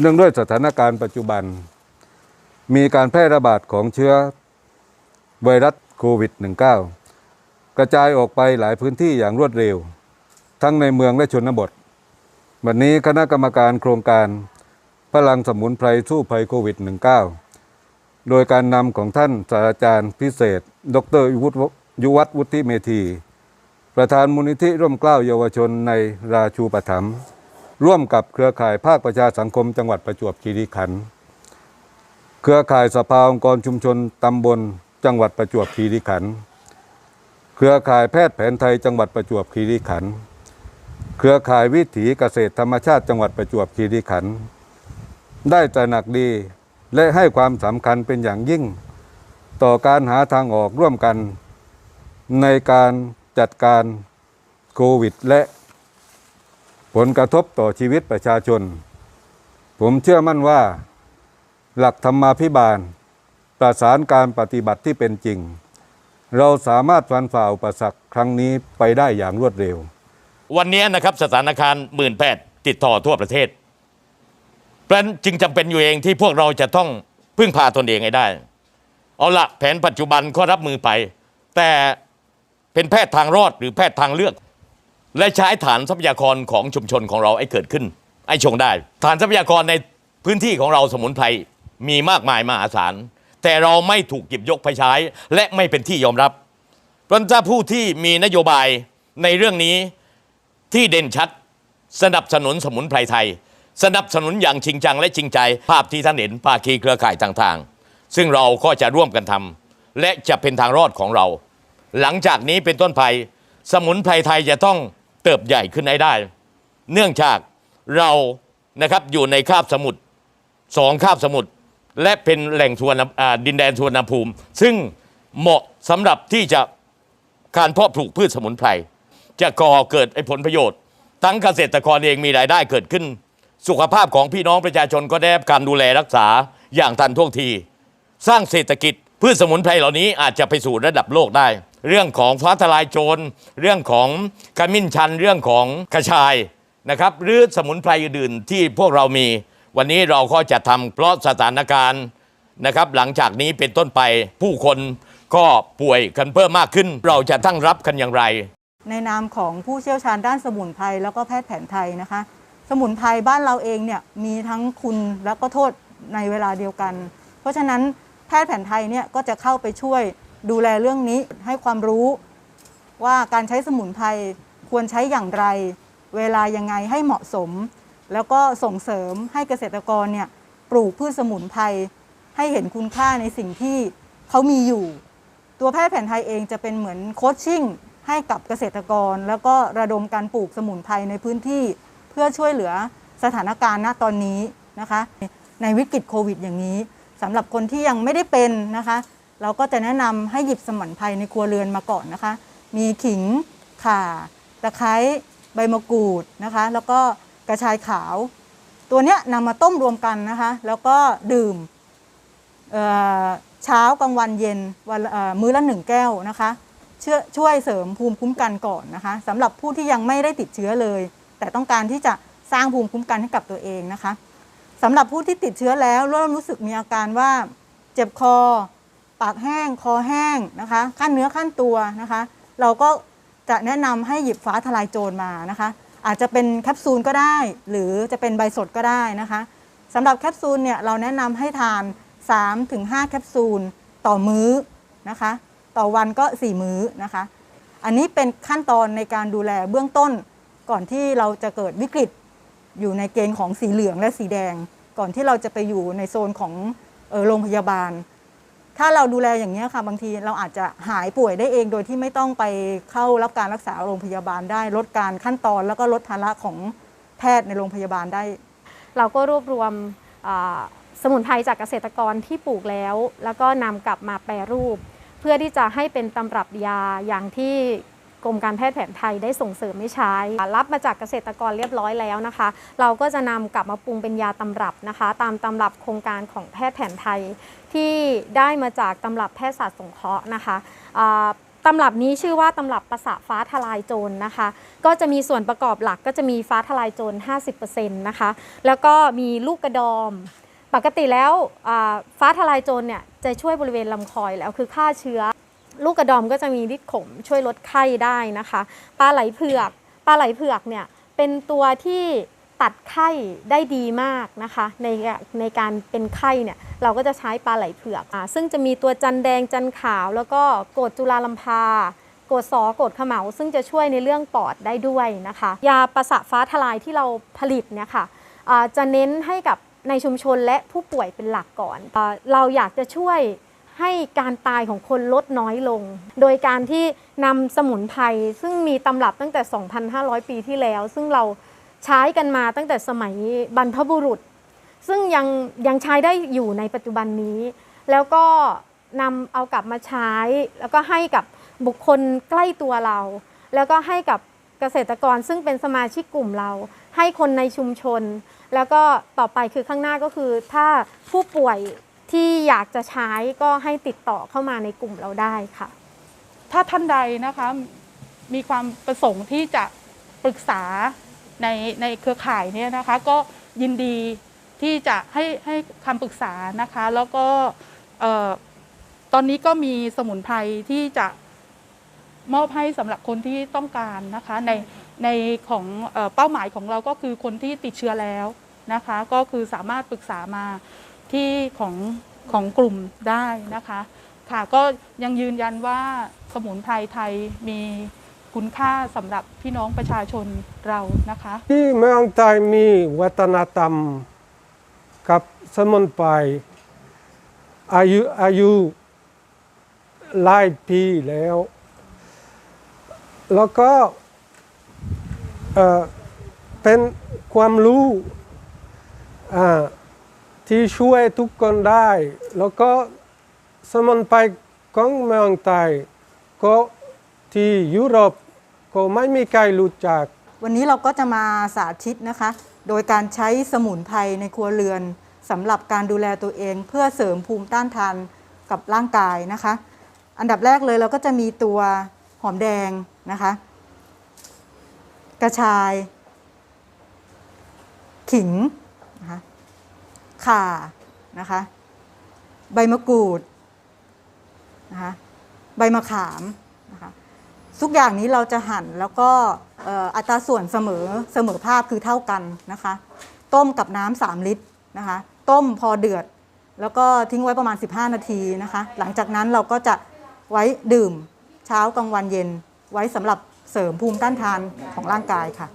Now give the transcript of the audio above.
เนื่องด้วยสถานการณ์ปัจจุบัน มีการแพร่ระบาดของเชื้อไวรัสโควิด -19 กระจายออกไปหลายพื้นที่อย่างรวดเร็ว ทั้งในเมืองและชนบท วันนี้คณะกรรมการโครงการพลังสมุนไพรสู้ภัยโควิด -19 โดยการนำของท่านศาสตราจารย์พิเศษ ดรยุวัฒวุฒิเมธี ประธานมูลนิธิร่มเกล้าเยาวชนในราชูปถัมภ์ ร่วมกับเครือข่ายภาคประชาสังคมจังหวัดประจวบคีรีขันธ์เครือข่ายสภาองค์กรชุมชนตำบล จังหวัดประจวบคีรีขันธ์เครือข่ายแพทย์แผนไทยจังหวัดประจวบคีรีขันธ์เครือข่ายวิถีเกษตรธรรมชาติจังหวัดประจวบคีรีขันธ์ได้ตระหนักดีและให้ความสำคัญเป็นอย่างยิ่ง ต่อการหาทางออกร่วมกัน ในการจัดการโควิดและ ผลกระทบต่อชีวิตประชาชน ผมเชื่อมั่นว่า หลักธรรมาภิบาล ประสานการปฏิบัติที่เป็นจริง เราสามารถฟันฝ่าอุปสรรคครั้งนี้ไปได้อย่างรวดเร็ว วันนี้นะครับสถานการณ์หมื่นแปดติดต่อทั่วประเทศเพราะนั้นจึงจำเป็นอยู่เองที่พวกเราจะต้องพึ่งพาตนเองให้ได้ เอาละแผนปัจจุบันก็รับมือไป แต่เป็นแพทย์ทางรอดหรือแพทย์ทางเลือก และใช้ฐานทรัพยากรของชุมชนของเราให้เกิดขึ้นให้ชงได้ ฐานทรัพยากรในพื้นที่ของเราสมุนไพรมีมากมายมหาศาลแต่เราไม่ถูกหยิบยกไปใช้ และไม่เป็นที่ยอมรับเพราะฉะนั้นถ้าผู้ที่มีนโยบายในเรื่องนี้ที่เด่นชัดสนับสนุนสมุนไพรไทย สนับสนุนอย่างจริงจังและจริงใจ ภาพที่ท่านเห็นภาคีเครือข่ายต่างๆ ซึ่งเราก็จะร่วมกันทำและจะเป็นทางรอดของเรา หลังจากนี้เป็นต้นไปสมุนไพรไทยจะต้อง เติบใหญ่ขึ้นให้ได้ เนื่องจากเรานะครับอยู่ในคาบสมุทรสองคาบสมุทรและเป็นแหล่งทวนดินแดนทวนภูมิ ซึ่งเหมาะสำหรับที่จะการเพาะปลูกพืชสมุนไพรจะก่อเกิดไอ้ผลประโยชน์ ทั้งเกษตรกรเองมีรายได้เกิดขึ้น สุขภาพของพี่น้องประชาชนก็ได้รับการดูแลรักษาอย่างทันท่วงที สร้างเศรษฐกิจพืชสมุนไพรเหล่านี้อาจจะไปสู่ระดับโลกได้ เรื่องของฟ้าทลายโจร เรื่องของขมิ้นชัน เรื่องของกระชายนะครับ หรือสมุนไพรอื่นๆที่พวกเรามี วันนี้เราก็จะทำเพราะสถานการณ์นะครับ หลังจากนี้เป็นต้นไปผู้คนก็ป่วยกันเพิ่มมากขึ้น เราจะตั้งรับกันอย่างไร ในนามของผู้เชี่ยวชาญด้านสมุนไพรแล้วก็แพทย์แผนไทยนะคะ สมุนไพรบ้านเราเองเนี่ยมีทั้งคุณแล้วก็โทษในเวลาเดียวกัน เพราะฉะนั้นแพทย์แผนไทยเนี่ยก็จะเข้าไปช่วย ดูแลเรื่องนี้ให้ความรู้ว่าการใช้สมุนไพรควรใช้อย่างไร เวลายังไงให้เหมาะสม แล้วก็ส่งเสริมให้เกษตรกรเนี่ยปลูกพืชสมุนไพรให้เห็นคุณค่าในสิ่งที่เขามีอยู่ ตัวแพทย์แผนไทยเองจะเป็นเหมือนโคชชิ่งให้กับเกษตรกร แล้วก็ระดมการปลูกสมุนไพรในพื้นที่ เพื่อช่วยเหลือสถานการณ์ณตอนนี้นะคะ ในวิกฤตโควิดอย่างนี้สำหรับคนที่ยังไม่ได้เป็นนะคะ เราก็จะแนะนำให้หยิบสมุนไพรในครัวเรือนมาก่อนนะคะ มีขิงข่า ตะไคร้ใบมะกรูดนะคะ แล้วก็กระชายขาว ตัวเนี้ยนำมาต้มรวมกันนะคะ แล้วก็ดื่มเเช้ากลางวันเย็นวันมื้อละหนึ่งแก้วนะคะชช่วยเสริมภูมิคุ้มกันก่อนนะคะสำหรับผู้ที่ยังไม่ได้ติดเชื้อเลย แต่ต้องการที่จะสร้างภูมิคุ้มกันให้กับตัวเองนะคะสำหรับผู้ที่ติดเชื้อแล้วเริ่มรู้สึกมีอาการว่าเจ็บคอ ปากแห้ง คอแห้งนะคะขั้นเนื้อขั้นตัวนะคะ เราก็จะแนะนำให้หยิบฟ้าทลายโจรมานะคะ อาจจะเป็นแคปซูลก็ได้ หรือจะเป็นใบสดก็ได้นะคะสำหรับแคปซูลเนี่ยเราแนะนำให้ทาน 3-5 แคปซูลต่อมื้อนะคะ ต่อวันก็ 4 มื้อนะคะ อันนี้เป็นขั้นตอนในการดูแลเบื้องต้น ก่อนที่เราจะเกิดวิกฤตอยู่ในเกณฑ์ของสีเหลืองและสีแดง ก่อนที่เราจะไปอยู่ในโซนของออโรงพยาบาล ถ้าเราดูแลอย่างนี้ค่ะบางทีเราอาจจะหายป่วยได้เองโดยที่ไม่ต้องไปเข้ารับการรักษาโรงพยาบาลได้ ลดการขั้นตอนแล้วก็ลดภาระของแพทย์ในโรงพยาบาลได้ เราก็รวบรวมสมุนไพรจากเกษตรกรที่ปลูกแล้ว แล้วก็นำกลับมาแปรรูป เพื่อที่จะให้เป็นตำรับยาอย่างที่ กรมการแพทย์แผนไทยได้ส่งเสริมให้ใช้ รับมาจากเกษตรกรเรียบร้อยแล้วนะคะ เราก็จะนำกลับมาปรุงเป็นยาตำรับนะคะ ตามตำรับโครงการของแพทย์แผนไทย ที่ได้มาจากตำรับแพทยศาสตร์สงเคราะห์นะคะตำรับนี้ชื่อว่าตำรับประสาฟ้าทลายโจรนะคะ ก็จะมีส่วนประกอบหลักก็จะมีฟ้าทลายโจร 50%นะคะ แล้วก็มีลูกกระดอม ปกติแล้วฟ้าทลายโจรเนี่ยจะช่วยบริเวณลำคอยแล้วคือฆ่าเชื้อ ลูกกระดอมก็จะมีฤทธิ์ขมช่วยลดไข้ได้นะคะปลาไหลเผือกปลาไหลเผือกเนี่ยเป็นตัวที่ตัดไข้ได้ดีมากนะคะในในการเป็นไข้เนี่ยเราก็จะใช้ปลาไหลเผือกอ่าซึ่งจะมีตัวจันแดงจันขาว แล้วก็โกดจุลาลัมพาโกดสอโกดขมเหลาซึ่งจะช่วยในเรื่องปอดได้ด้วยนะคะ ยาประสาฟ้าทลายที่เราผลิตเนี่ยค่ะอ่าจะเน้นให้กับในชุมชนและผู้ป่วยเป็นหลักก่อนอาเราอยากจะช่วย ให้การตายของคนลดน้อยลง โดยการที่นำสมุนไพรซึ่งมีตำรับตั้งแต่ 2,500 ปีที่แล้ว ซึ่งเราใช้กันมาตั้งแต่สมัยบรรพบุรุษ ซึ่งยังยังใช้ได้อยู่ในปัจจุบันนี้ แล้วก็นำเอากลับมาใช้ แล้วก็ให้กับบุคคลใกล้ตัวเรา แล้วก็ให้กับเกษตรกรซึ่งเป็นสมาชิกกลุ่มเรา ให้คนในชุมชน แล้วก็ต่อไปคือข้างหน้าก็คือถ้าผู้ป่วย ที่อยากจะใช้ก็ให้ติดต่อเข้ามาในกลุ่มเราได้ค่ะ ถ้าท่านใดนะคะมีความประสงค์ที่จะปรึกษาในในเครือข่ายเนี่ยนะคะ ก็ยินดีที่จะให้ให้คำปรึกษานะคะ แล้วก็ตอนนี้ก็มีสมุนไพรที่จะมอบให้สำหรับคนที่ต้องการนะคะ ในในของเออเป้าหมายของเราก็คือคนที่ติดเชื้อแล้วนะคะ ก็คือสามารถปรึกษามา ที่ของของกลุ่มได้นะคะค่ะก็ยังยืนยันว่าสมุนไพรไทยมีคุณค่าสำหรับพี่น้องประชาชนเรานะคะ ที่เมืองไทยมีวัฒนธรรมกับสมุนไพรอายุอายุหลายปีแล้ว แล้วก็เอ่อเป็นความรู้อ่า ที่ช่วยทุกคนได้ แล้วก็สมุนไพรของเมืองไทยก็ที่ยุโรปก็ไม่มีใครรู้จัก วันนี้เราก็จะมาสาธิตนะคะ โดยการใช้สมุนไพรในครัวเรือนสำหรับการดูแลตัวเอง เพื่อเสริมภูมิต้านทานกับร่างกายนะคะ อันดับแรกเลยเราก็จะมีตัวหอมแดงนะคะ กระชาย ขิงนะคะ ข่านะคะ ใบมะกรูดนะคะใบมะขามนะคะทุกอย่างนี้เราจะหั่นแล้วก็อัตราส่วนเสมอเสมอภาพคือเท่ากันนะคะ ต้มกับน้ำสามลิตรนะคะ ต้มพอเดือด แล้วก็ทิ้งไว้ประมาณ 15 นาทีนะคะ หลังจากนั้นเราก็จะไว้ดื่มเช้ากลางวันเย็น ไว้สำหรับเสริมภูมิต้านทานของร่างกายค่ะ